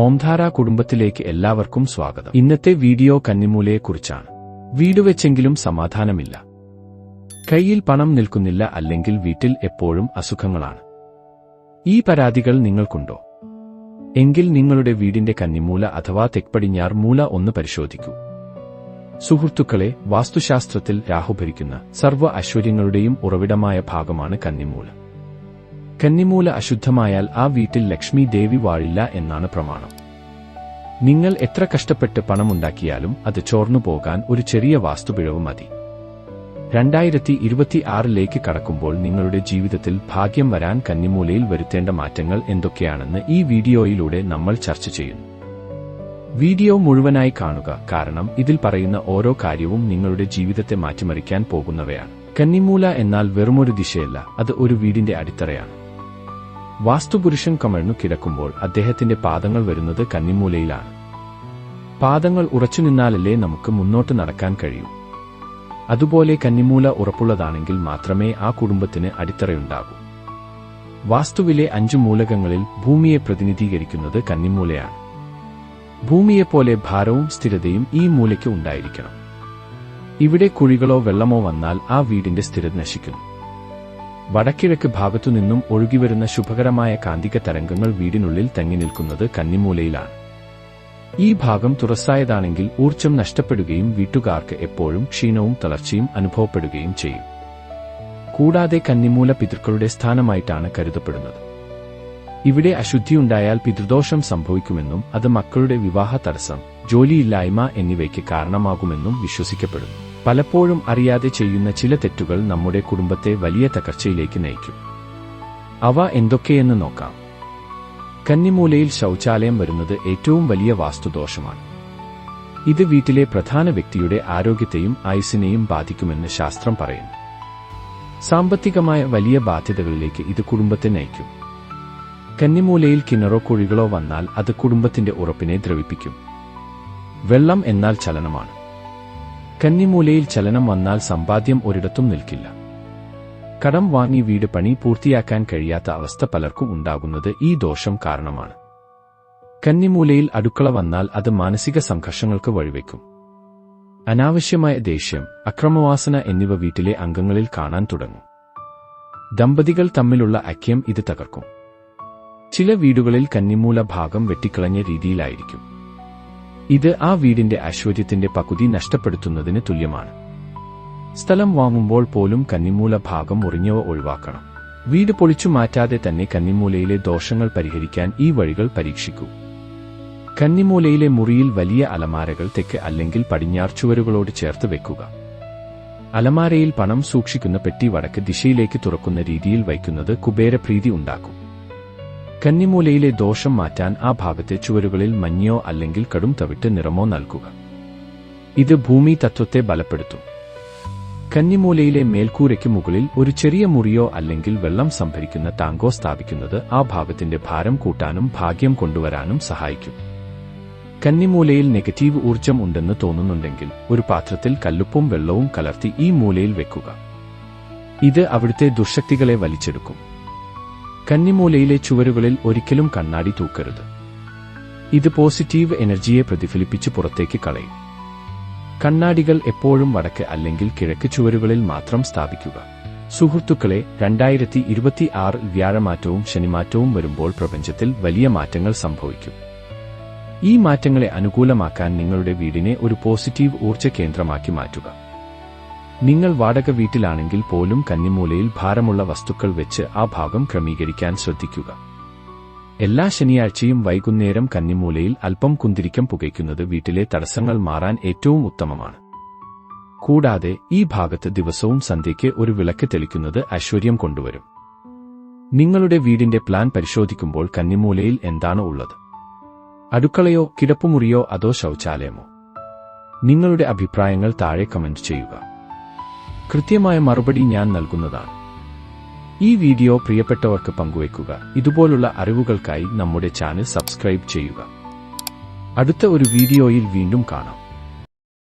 ഓംധാര കുടുംബത്തിലേക്ക് എല്ലാവർക്കും സ്വാഗതം. ഇന്നത്തെ വീഡിയോ കന്നിമൂലയെക്കുറിച്ചാണ്. വീട് വെച്ചെങ്കിലും സമാധാനമില്ല. കയ്യിൽ പണം നിൽക്കുന്നില്ല അല്ലെങ്കിൽ വീട്ടിൽ എപ്പോഴും അസുഖങ്ങളാണ്. ഈ പരാതികൾ നിങ്ങൾക്കുണ്ടോ? എങ്കിൽ നിങ്ങളുടെ വീടിന്റെ കന്നിമൂല അഥവാ തെക്പടിഞ്ഞാർ മൂല ഒന്ന് പരിശോധിക്കൂ. സുഹൃത്തുക്കളെ വാസ്തുശാസ്ത്രത്തിൽ രാഹുഭരിക്കുന്ന സർവ ഐശ്വര്യങ്ങളുടെയും ഉറവിടമായ ഭാഗമാണ് കന്നിമൂല. കന്നിമൂല അശുദ്ധമായാൽ ആ വീട്ടിൽ ലക്ഷ്മി ദേവി വാഴില്ല എന്നാണ് പ്രമാണം. നിങ്ങൾ എത്ര കഷ്ടപ്പെട്ട് പണമുണ്ടാക്കിയാലും അത് ചോർന്നു പോകാൻ ഒരു ചെറിയ വാസ്തുപിഴവ് മതി. രണ്ടായിരത്തി ഇരുപത്തിയാറിലേക്ക് കടക്കുമ്പോൾ നിങ്ങളുടെ ജീവിതത്തിൽ ഭാഗ്യം വരാൻ കന്നിമൂലയിൽ വരുത്തേണ്ട മാറ്റങ്ങൾ എന്തൊക്കെയാണെന്ന് ഈ വീഡിയോയിലൂടെ നമ്മൾ ചർച്ച ചെയ്യുന്നു. വീഡിയോ മുഴുവനായി കാണുക കാരണം ഇതിൽ പറയുന്ന ഓരോ കാര്യവും നിങ്ങളുടെ ജീവിതത്തെ മാറ്റിമറിക്കാൻ പോകുന്നവയാണ്. കന്നിമൂല എന്നാൽ വെറുമൊരു ദിശയല്ല അത് ഒരു വീടിന്റെ അടിത്തറയാണ്. വാസ്തുപുരുഷൻ കമഴ്ന്നു കിടക്കുമ്പോൾ അദ്ദേഹത്തിന്റെ പാദങ്ങൾ വരുന്നത് കന്നിമൂലയിലാണ്. പാദങ്ങൾ ഉറച്ചു ഉറച്ചുനിന്നാലല്ലേ നമുക്ക് മുന്നോട്ട് നടക്കാൻ കഴിയൂ. അതുപോലെ കന്നിമൂല ഉറപ്പുള്ളതാണെങ്കിൽ മാത്രമേ ആ കുടുംബത്തിന് അടിത്തറയുണ്ടാകൂ. വാസ്തുവിലെ അഞ്ചു മൂലകങ്ങളിൽ ഭൂമിയെ പ്രതിനിധീകരിക്കുന്നത് കന്നിമൂലയാണ്. ഭൂമിയെപ്പോലെ ഭാരവും സ്ഥിരതയും ഈ മൂലയ്ക്ക് ഉണ്ടായിരിക്കണം. ഇവിടെ കുഴികളോ വെള്ളമോ വന്നാൽ ആ വീടിന്റെ സ്ഥിരത നശിക്കുന്നു. വടക്കിഴക്ക് ഭാഗത്തുനിന്നും ഒഴുകിവരുന്ന ശുഭകരമായ കാന്തിക തരംഗങ്ങൾ വീടിനുള്ളിൽ തങ്ങി നിൽക്കുന്നത് കന്നിമൂലയിലാണ്. ഈ ഭാഗം തുറസായതാണെങ്കിൽ ഊർജം നഷ്ടപ്പെടുകയും വീട്ടുകാർക്ക് എപ്പോഴും ക്ഷീണവും തളർച്ചയും അനുഭവപ്പെടുകയും ചെയ്യും. കൂടാതെ കന്നിമൂല പിതൃക്കളുടെ സ്ഥാനമായിട്ടാണ് കരുതപ്പെടുന്നത്. ഇവിടെ അശുദ്ധിയുണ്ടായാൽ പിതൃദോഷം സംഭവിക്കുമെന്നും അത് മക്കളുടെ വിവാഹ തടസ്സം ജോലിയില്ലായ്മ എന്നിവയ്ക്ക് കാരണമാകുമെന്നും വിശ്വസിക്കപ്പെടുന്നു. പലപ്പോഴും അറിയാതെ ചെയ്യുന്ന ചില തെറ്റുകൾ നമ്മുടെ കുടുംബത്തെ വലിയ തകർച്ചയിലേക്ക് നയിക്കും. അവ എന്തൊക്കെയെന്ന് നോക്കാം. കന്നിമൂലയിൽ ശൗചാലയം വരുന്നത് ഏറ്റവും വലിയ വാസ്തുദോഷമാണ്. ഇത് വീട്ടിലെ പ്രധാന വ്യക്തിയുടെ ആരോഗ്യത്തെയും ആയുസിനെയും ബാധിക്കുമെന്ന് ശാസ്ത്രം പറയുന്നു. സാമ്പത്തികമായ വലിയ ബാധ്യതകളിലേക്ക് ഇത് കുടുംബത്തെ നയിക്കും. കന്നിമൂലയിൽ കിണറോ കുഴികളോ വന്നാൽ അത് കുടുംബത്തിന്റെ ഉറപ്പിനെ ദ്രവിപ്പിക്കും. വെള്ളം എന്നാൽ ചലനമാണ്. കന്നിമൂലയിൽ ചലനം വന്നാൽ സമ്പാദ്യം ഒരിടത്തും നിൽക്കില്ല. കടം വാങ്ങി വീട് പണി പൂർത്തിയാക്കാൻ കഴിയാത്ത അവസ്ഥ പലർക്കും ഉണ്ടാകുന്നത് ഈ ദോഷം കാരണമാണ്. കന്നിമൂലയിൽ അടുക്കള വന്നാൽ അത് മാനസിക സംഘർഷങ്ങൾക്ക് വഴിവെക്കും. അനാവശ്യമായ ദേഷ്യം അക്രമവാസന എന്നിവ വീട്ടിലെ അംഗങ്ങളിൽ കാണാൻ തുടങ്ങും. ദമ്പതികൾ തമ്മിലുള്ള ഐക്യം ഇത് തകർക്കും. ചില വീടുകളിൽ കന്നിമൂല ഭാഗം വെട്ടിക്കളഞ്ഞ രീതിയിലായിരിക്കും. ഇത് ആ വീടിന്റെ ഐശ്വര്യത്തിന്റെ പകുതി നഷ്ടപ്പെടുത്തുന്നതിന് തുല്യമാണ്. സ്ഥലം വാങ്ങുമ്പോൾ പോലും കന്നിമൂല ഭാഗം മുറിഞ്ഞവ ഒഴിവാക്കണം. വീട് പൊളിച്ചു മാറ്റാതെ തന്നെ കന്നിമൂലയിലെ ദോഷങ്ങൾ പരിഹരിക്കാൻ ഈ വഴികൾ പരീക്ഷിക്കൂ. കന്നിമൂലയിലെ മുറിയിൽ വലിയ അലമാരകൾ തെക്ക് അല്ലെങ്കിൽ പടിഞ്ഞാർ ചുവരുകളോട് ചേർത്ത് വെക്കുക. അലമാരയിൽ പണം സൂക്ഷിക്കുന്ന പെട്ടി വടക്ക് ദിശയിലേക്ക് തുറക്കുന്ന രീതിയിൽ വയ്ക്കുന്നത് കുബേരപ്രീതി ഉണ്ടാക്കും. കന്നിമൂലയിലെ ദോഷം മാറ്റാൻ ആ ഭാഗത്തെ ചുവരുകളിൽ മഞ്ഞയോ അല്ലെങ്കിൽ കടും തവിട്ട് നിറമോ നൽകുക. ഇത് ഭൂമി തത്വത്തെ ബലപ്പെടുത്തും. കന്നിമൂലയിലെ മേൽക്കൂരയ്ക്ക് മുകളിൽ ഒരു ചെറിയ മുറിയോ അല്ലെങ്കിൽ വെള്ളം സംഭരിക്കുന്ന ടാങ്കോ സ്ഥാപിക്കുന്നത് ആ ഭാഗത്തിന്റെ ഭാരം കൂട്ടാനും ഭാഗ്യം കൊണ്ടുവരാനും സഹായിക്കും. കന്നിമൂലയിൽ നെഗറ്റീവ് ഊർജം ഉണ്ടെന്ന് തോന്നുന്നുണ്ടെങ്കിൽ ഒരു പാത്രത്തിൽ കല്ലുപ്പും വെള്ളവും കലർത്തി ഈ മൂലയിൽ വെക്കുക. ഇത് അവിടുത്തെ ദുർശക്തികളെ വലിച്ചെടുക്കും. കന്നിമൂലയിലെ ചുവരുകളിൽ ഒരിക്കലും കണ്ണാടി തൂക്കരുത്. ഇത് പോസിറ്റീവ് എനർജിയെ പ്രതിഫലിപ്പിച്ച് പുറത്തേക്ക് കളയും. കണ്ണാടികൾ എപ്പോഴും വടക്ക് അല്ലെങ്കിൽ കിഴക്ക് ചുവരുകളിൽ മാത്രം സ്ഥാപിക്കുക. സുഹൃത്തുക്കളെ രണ്ടായിരത്തി ഇരുപത്തിയാറ് വ്യാഴമാറ്റവും ശനിമാറ്റവും വരുമ്പോൾ പ്രപഞ്ചത്തിൽ വലിയ മാറ്റങ്ങൾ സംഭവിക്കും. ഈ മാറ്റങ്ങളെ അനുകൂലമാക്കാൻ നിങ്ങളുടെ വീടിനെ ഒരു പോസിറ്റീവ് ഊർജ കേന്ദ്രമാക്കി മാറ്റുക. നിങ്ങൾ വാടക വീട്ടിലാണെങ്കിൽ പോലും കന്നിമൂലയിൽ ഭാരമുള്ള വസ്തുക്കൾ വെച്ച് ആ ഭാഗം ക്രമീകരിക്കാൻ ശ്രദ്ധിക്കുക. എല്ലാ ശനിയാഴ്ചയും വൈകുന്നേരം കന്നിമൂലയിൽ അല്പം കുന്തിരിക്കം പുകയ്ക്കുന്നത് വീട്ടിലെ തടസ്സങ്ങൾ മാറാൻ ഏറ്റവും ഉത്തമമാണ്. കൂടാതെ ഈ ഭാഗത്ത് ദിവസവും സന്ധ്യയ്ക്ക് ഒരു വിളക്ക് തെളിക്കുന്നത് ഐശ്വര്യം കൊണ്ടുവരും. നിങ്ങളുടെ വീടിന്റെ പ്ലാൻ പരിശോധിക്കുമ്പോൾ കന്നിമൂലയിൽ എന്താണ് ഉള്ളത്? അടുക്കളയോ കിടപ്പുമുറിയോ അതോ ശൗചാലയമോ? നിങ്ങളുടെ അഭിപ്രായങ്ങൾ താഴെ കമന്റ് ചെയ്യുക. കൃത്യമായ മറുപടി ഞാൻ നൽകുന്നതാണ്. ഈ വീഡിയോ പ്രിയപ്പെട്ടവർക്ക് പങ്കുവയ്ക്കുക. ഇതുപോലുള്ള അറിവുകൾക്കായി നമ്മുടെ ചാനൽ സബ്സ്ക്രൈബ് ചെയ്യുക. അടുത്ത ഒരു വീഡിയോയിൽ വീണ്ടും കാണാം.